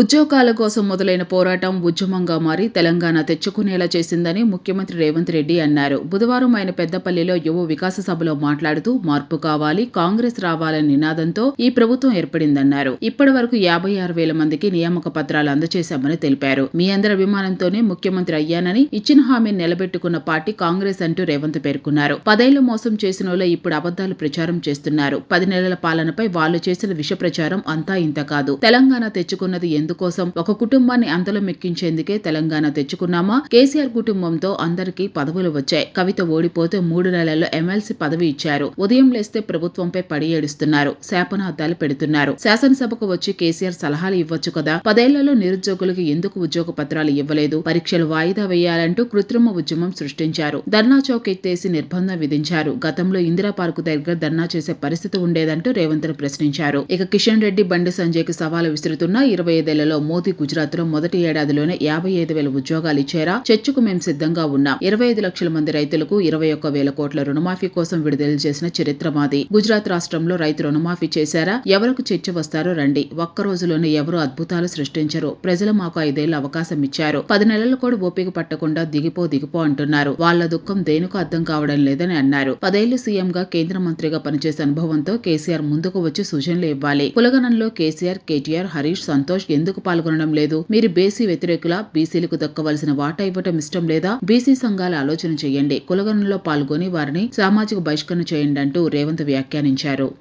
ఉద్యోగాల కోసం మొదలైన పోరాటం ఉద్యమంగా మారి తెలంగాణ తెచ్చుకునేలా చేసిందని ముఖ్యమంత్రి రేవంత్ రెడ్డి అన్నారు. బుధవారం ఆయన పెద్దపల్లిలో యువ వికాస సభలో మాట్లాడుతూ మార్పు కావాలి కాంగ్రెస్ రావాలనే నినాదంతో ఈ ప్రభుత్వం ఏర్పడిందన్నారు. ఇప్పటి వరకు యాభై ఆరు వేల మందికి నియామక పత్రాలు అందజేశామని తెలిపారు. మీ అందరి అభిమానంతోనే ముఖ్యమంత్రి అయ్యానని ఇచ్చిన హామీని నిలబెట్టుకున్న పార్టీ కాంగ్రెస్ అంటూ రేవంత్ పేర్కొన్నారు. పదేళ్ళు మోసం చేసిన వాళ్ళు ఇప్పుడు అబద్దాలు ప్రచారం చేస్తున్నారు. పది నెలల పాలనపై వాళ్ళు చేసిన విష ప్రచారం అంతా ఇంత కాదు. తెలంగాణ తెచ్చుకున్నది ఎందుకోసం ఒక కుటుంబాన్ని అంతలో మెక్కించేందుకే తెలంగాణ తెచ్చుకున్నామా? కేసీఆర్ కుటుంబంతో అందరికీ పదవులు వచ్చాయి. కవిత ఓడిపోతే మూడు నెలల్లో ఎమ్మెల్సీ పదవి ఇచ్చారు. ఉదయం లేస్తే ప్రభుత్వంపై పడి ఏడుస్తున్నారు. శాపనార్థాలు పెడుతున్నారు. శాసనసభకు వచ్చి కేసీఆర్ సలహాలు ఇవ్వచ్చు కదా? పదేళ్ళలో నిరుద్యోగులకు ఎందుకు ఉద్యోగ పత్రాలు ఇవ్వలేదు? పరీక్షలు వాయిదా వేయాలంటూ కృత్రిమ ఉద్యమం సృష్టించారు. ధర్నా చౌక్ ఎత్తేసి నిర్బంధం విధించారు. గతంలో ఇందిరా పార్కు దగ్గర ధర్నా చేసే పరిస్థితి ఉండేదంటూ రేవంత్ ప్రశ్నించారు. ఇక కిషన్ రెడ్డి బండి సంజయ్కి సవాలు విసురుతున్న ఇరవై ఐదేళ్ళలో మోదీ గుజరాత్లో మొదటి ఏడాదిలోనే యాభై ఐదు వేల ఉద్యోగాలు ఇచ్చారా చర్చకు మేం సిద్ధంగా ఉన్నాం. ఇరవై ఐదు లక్షల మంది రైతులకు ఇరవై ఒక్క వేల కోట్ల రుణమాఫీ కోసం విడుదల చేసిన చరిత్ర మాది. గుజరాత్ రాష్ట్రంలో రైతు రుణమాఫీ చేశారా? ఎవరికి చర్చ వస్తారో రండి. ఒక్క రోజులోనే ఎవరు అద్భుతాలు సృష్టించరు. ప్రజలు మాకు ఐదేళ్ళ అవకాశం ఇచ్చారు. పది నెలలు కూడా ఓపిక పట్టకుండా దిగిపో దిగిపో అంటున్నారు. వాళ్ళ దుఃఖం దేనికో అర్థం కావడం లేదని అన్నారు. పదేళ్ళు సీఎంగా కేంద్ర మంత్రిగా పనిచేసే అనుభవంతో కేసీఆర్ ముందుకు వచ్చి సూచనలు ఇవ్వాలి. పులగనంలో కేసీఆర్ కేటీఆర్ హరీష్ సంతోష్ ఎందుకు పాల్గొనడం లేదు? మీరు బీసీ వ్యతిరేకుల బీసీలకు దక్కవలసిన వాటా ఇవ్వటం ఇష్టం లేదా? బీసీ సంఘాల ఆలోచన చేయండి. కులగణంలో పాల్గొని వారిని సామాజిక బహిష్కరణ చేయండి అంటూ రేవంత్ వ్యాఖ్యానించారు.